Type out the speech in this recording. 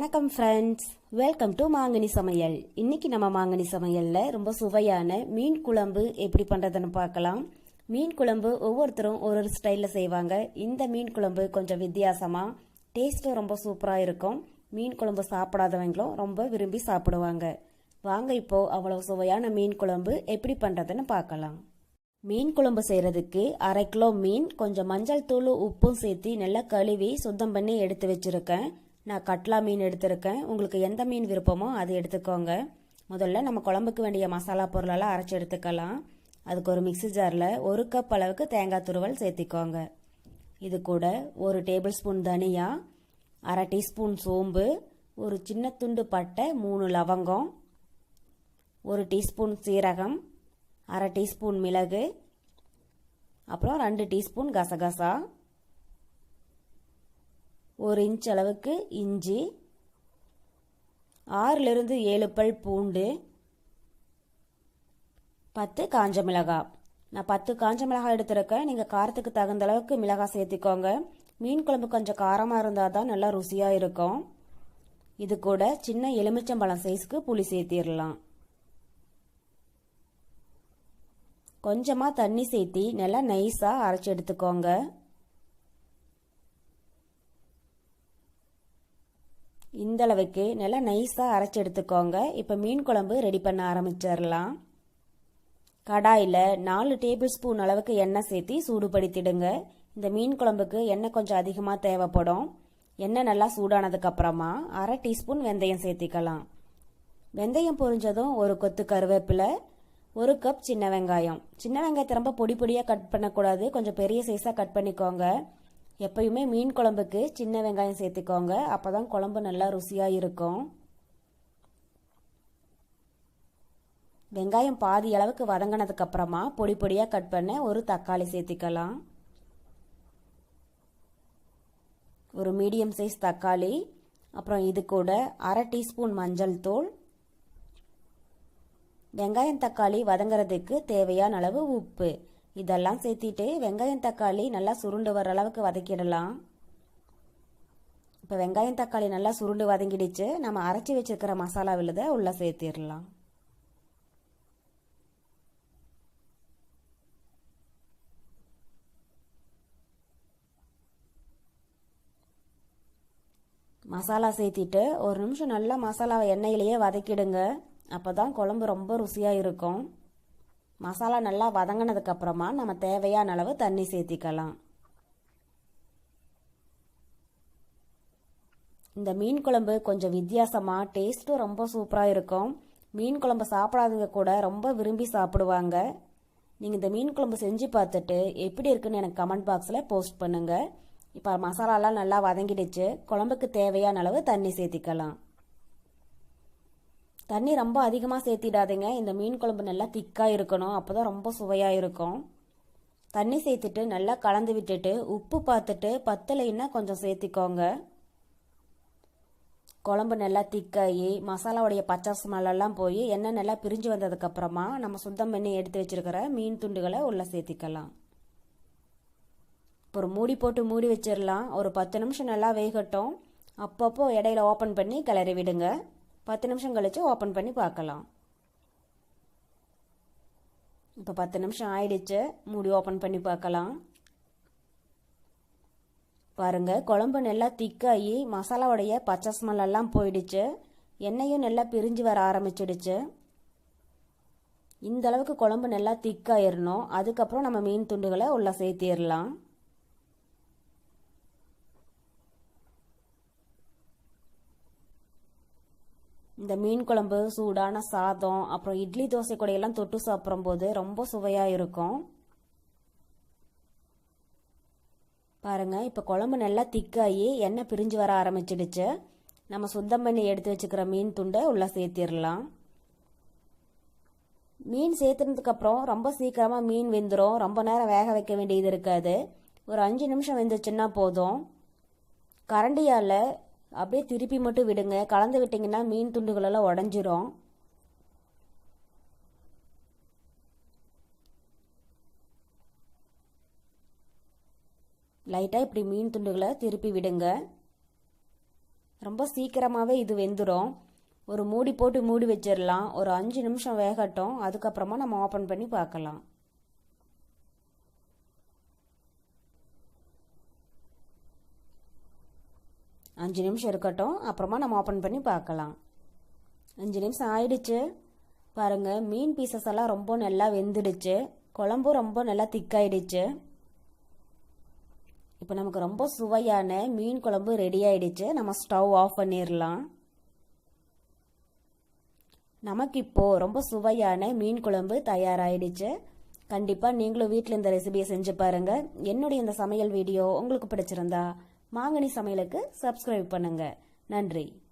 வணக்கம் friends welcome to மாங்கனி சமையல். இன்னைக்கு நம்ம மாங்கனி சமையலில் ரொம்ப சுவையான மீன் குழம்பு எப்படி பண்ணுறதுன்னு பார்க்கலாம். மீன் குழம்பு ஒவ்வொருத்தரும் ஒரு ஒரு ஸ்டைலில் செய்வாங்க. இந்த மீன் குழம்பு கொஞ்சம் வித்தியாசமாக டேஸ்ட்டும் ரொம்ப சூப்பராக இருக்கும். மீன் குழம்பு சாப்பிடாதவங்களும் ரொம்ப விரும்பி சாப்பிடுவாங்க. வாங்க இப்போ அவ்வளோ சுவையான மீன் குழம்பு எப்படி பண்ணுறதுன்னு பார்க்கலாம். மீன் குழம்பு செய்கிறதுக்கு அரை கிலோ மீன் கொஞ்சம் மஞ்சள் தூள் உப்பும் சேர்த்து நல்லா கழுவி சுத்தம் பண்ணி எடுத்து வச்சுருக்கேன். நான் கட்லா மீன் எடுத்திருக்கேன். உங்களுக்கு எந்த மீன் விருப்பமோ அது எடுத்துக்கோங்க. முதல்ல நம்ம குழம்புக்கு வேண்டிய மசாலா பொருளெல்லாம் அரைச்சி எடுத்துக்கலாம். அதுக்கு ஒரு மிக்சி ஜாரில் ஒரு கப் அளவுக்கு தேங்காய் துருவல் சேர்த்திக்கோங்க. இது கூட ஒரு டேபிள் ஸ்பூன் தனியா அரை டீஸ்பூன் சோம்பு ஒரு சின்ன துண்டு பட்டை மூணு லவங்கம் ஒரு டீஸ்பூன் சீரகம் அரை டீஸ்பூன் மிளகு அப்புறம் ரெண்டு டீஸ்பூன் கசகசா. ஒரு இன்ச் அளவுக்கு இஞ்சி ஆறிலிருந்து ஏழு பல் பூண்டு பத்து காஞ்ச மிளகாய். நான் பத்து காஞ்ச மிளகாய் எடுத்திருக்கேன். நீங்கள் காரத்துக்கு தகுந்த அளவுக்கு மிளகாய் சேர்த்திக்கோங்க. மீன் குழம்பு கொஞ்சம் காரமாக இருந்தால் தான் நல்லா ருசியாக இருக்கும். இது கூட சின்ன எலுமிச்சம்பழம் சைஸ்க்கு புளி சேர்த்திடலாம். கொஞ்சமாக தண்ணி சேர்த்தி நல்லா நைஸாக அரைச்சி எடுத்துக்கோங்க. இந்த அளவுக்கு நல்லா நைஸாக அரைச்சி எடுத்துக்கோங்க. இப்போ மீன் குழம்பு ரெடி பண்ண ஆரம்பிச்சிடலாம். கடாயில் நாலு டேபிள் ஸ்பூன் அளவுக்கு எண்ணெய் சேர்த்தி சூடுபடுத்திடுங்க. இந்த மீன் குழம்புக்கு எண்ணெய் கொஞ்சம் அதிகமாக தேவைப்படும். எண்ணெய் நல்லா சூடானதுக்கப்புறமா அரை டீஸ்பூன் வெந்தயம் சேர்த்திக்கலாம். வெந்தயம் பொரிஞ்சதும் ஒரு கொத்து கருவேப்பிலை ஒரு கப் சின்ன வெங்காயம். சின்ன வெங்காயத்தை ரொம்ப பொடி பொடியாக கட் பண்ணக்கூடாது. கொஞ்சம் பெரிய சைஸாக கட் பண்ணிக்கோங்க. எப்பயுமே மீன் குழம்புக்கு சின்ன வெங்காயம் சேர்த்துக்கோங்க. அப்போ தான் குழம்பு நல்லா ருசியாக இருக்கும். வெங்காயம் பாதி அளவுக்கு வதங்கினதுக்கு அப்புறமா பொடி பொடியாக கட் பண்ண ஒரு தக்காளி சேர்த்துக்கலாம். ஒரு மீடியம் சைஸ் தக்காளி. அப்புறம் இது கூட அரை டீஸ்பூன் மஞ்சள் தூள். வெங்காயம் தக்காளி வதங்குறதுக்கு தேவையான அளவு உப்பு. இதெல்லாம் சேர்த்திட்டு வெங்காயம் தக்காளி நல்லா சுருண்டு வர அளவுக்கு வதக்கிடலாம். இப்போ வெங்காயம் தக்காளி நல்லா சுருண்டு வதங்கிடுச்சு. நம்ம அரைச்சி வச்சிருக்கிற மசாலா விழுத உள்ளே சேர்த்திடலாம். மசாலா சேர்த்திட்டு ஒரு நிமிஷம் நல்லா மசாலாவை எண்ணெயிலேயே வதக்கிடுங்க. அப்போ தான் குழம்பு ரொம்ப ருசியாக இருக்கும். மசாலா நல்லா வதங்கினதுக்கப்புறமா நம்ம தேவையான அளவு தண்ணி சேர்த்திக்கலாம். இந்த மீன் குழம்பு கொஞ்சம் வித்தியாசமாக டேஸ்ட்டும் ரொம்ப சூப்பராக இருக்கும். மீன் குழம்பு சாப்பிடாதவங்க கூட ரொம்ப விரும்பி சாப்பிடுவாங்க. நீங்கள் இந்த மீன் குழம்பு செஞ்சு பார்த்துட்டு எப்படி இருக்குன்னு எனக்கு கமெண்ட் பாக்ஸில் போஸ்ட் பண்ணுங்கள் இப்போ மசாலாலாம் நல்லா வதங்கிடுச்சு. குழம்புக்கு தேவையான அளவு தண்ணி சேர்த்திக்கலாம். தண்ணி ரொம்ப அதிகமாக சேர்த்திடாதீங்க. இந்த மீன் குழம்பு நல்லா திக்காக இருக்கணும். அப்போ தான் ரொம்ப சுவையாக இருக்கும். தண்ணி சேர்த்துட்டு நல்லா கலந்து விட்டுட்டு உப்பு பார்த்துட்டு பத்தலைன்னா கொஞ்சம் சேர்த்திக்கோங்க. குழம்பு நல்லா திக்காகி மசாலாவுடைய பச்சை ஸ்மெல்லாம் போய் எண்ணெய் நல்லா பிரிஞ்சு வந்ததுக்கப்புறமா நம்ம சுத்தம் பண்ணி எடுத்து வச்சுருக்கிற மீன் துண்டுகளை உள்ளே சேர்த்திக்கலாம். ஒரு மூடி போட்டு மூடி வச்சிடலாம். ஒரு பத்து நிமிஷம் நல்லா வேகட்டும். அப்பப்போ இடையில ஓப்பன் பண்ணி கிளறி விடுங்க. பத்து நிமிஷம் கழித்து ஓப்பன் பண்ணி பார்க்கலாம். இப்போ பத்து நிமிஷம் ஆயிடுச்சு. மூடி ஓப்பன் பண்ணி பார்க்கலாம். பாருங்க குழம்பு நல்லா திக்காகி மசாலாவுடைய பச்சை ஸ்மெல் எல்லாம் போயிடுச்சு. எண்ணெயும் நல்லா பிரிஞ்சு வர ஆரம்பிச்சிடுச்சு. இந்த அளவுக்கு குழம்பு நல்லா திக்காயிடணும் அதுக்கப்புறம் நம்ம மீன் துண்டுகளை உள்ள சேர்த்திடலாம். இந்த மீன் குழம்பு சூடான சாதம் அப்புறம் இட்லி தோசை கூடையெல்லாம் தொட்டு சாப்பிடும் போது ரொம்ப சுவையாக இருக்கும். பாருங்க இப்போ குழம்பு நல்லா திக்காகி எண்ணெய் பிரிஞ்சு வர ஆரம்பிச்சிடுச்சு. நம்ம சுத்தம் பண்ணி எடுத்து வச்சுக்கிற மீன் துண்டை உள்ளே சேர்த்திடலாம். மீன் சேர்த்துனதுக்கப்புறம் ரொம்ப சீக்கிரமாக மீன் வெந்துடும் ரொம்ப நேரம் வேக வைக்க வேண்டியது இருக்காது. ஒரு அஞ்சு நிமிஷம் வெந்துச்சுன்னா போதும். கரண்டியால் அப்படியே திருப்பி மட்டும் விடுங்க. கலந்து விட்டிங்கன்னா மீன் துண்டுகளெல்லாம் உடஞ்சிரும். லைட்டாக இப்படி மீன் துண்டுகளை திருப்பி விடுங்க. ரொம்ப சீக்கிரமாகவே இது வெந்துடும் ஒரு மூடி போட்டு மூடி வச்சிடலாம் ஒரு அஞ்சு நிமிஷம் வேகட்டும். அதுக்கப்புறமா நம்ம ஓப்பன் பண்ணி பார்க்கலாம். அஞ்சு நிமிஷம் இருக்கட்டும். அப்புறமா நம்ம ஓப்பன் பண்ணி பார்க்கலாம். அஞ்சு நிமிஷம் ஆயிடுச்சு. பாருங்க மீன் பீசஸ் எல்லாம் ரொம்ப நல்லா வெந்துடுச்சு. குழம்பும் ரொம்ப நல்லா திக்காயிடுச்சு இப்போ நமக்கு ரொம்ப சுவையான மீன் குழம்பு ரெடி ஆயிடுச்சு. நம்ம ஸ்டவ் ஆஃப் பண்ணிடலாம் நமக்கு இப்போது ரொம்ப சுவையான மீன் குழம்பு தயாராகிடுச்சு கண்டிப்பாக நீங்களும் வீட்டில் இந்த ரெசிபியை செஞ்சு பாருங்கள் என்னுடைய இந்த சமையல் வீடியோ உங்களுக்கு பிடிச்சிருந்தா மாங்கனி சமையலுக்கு சப்ஸ்கிரைப் பண்ணுங்க. நன்றி.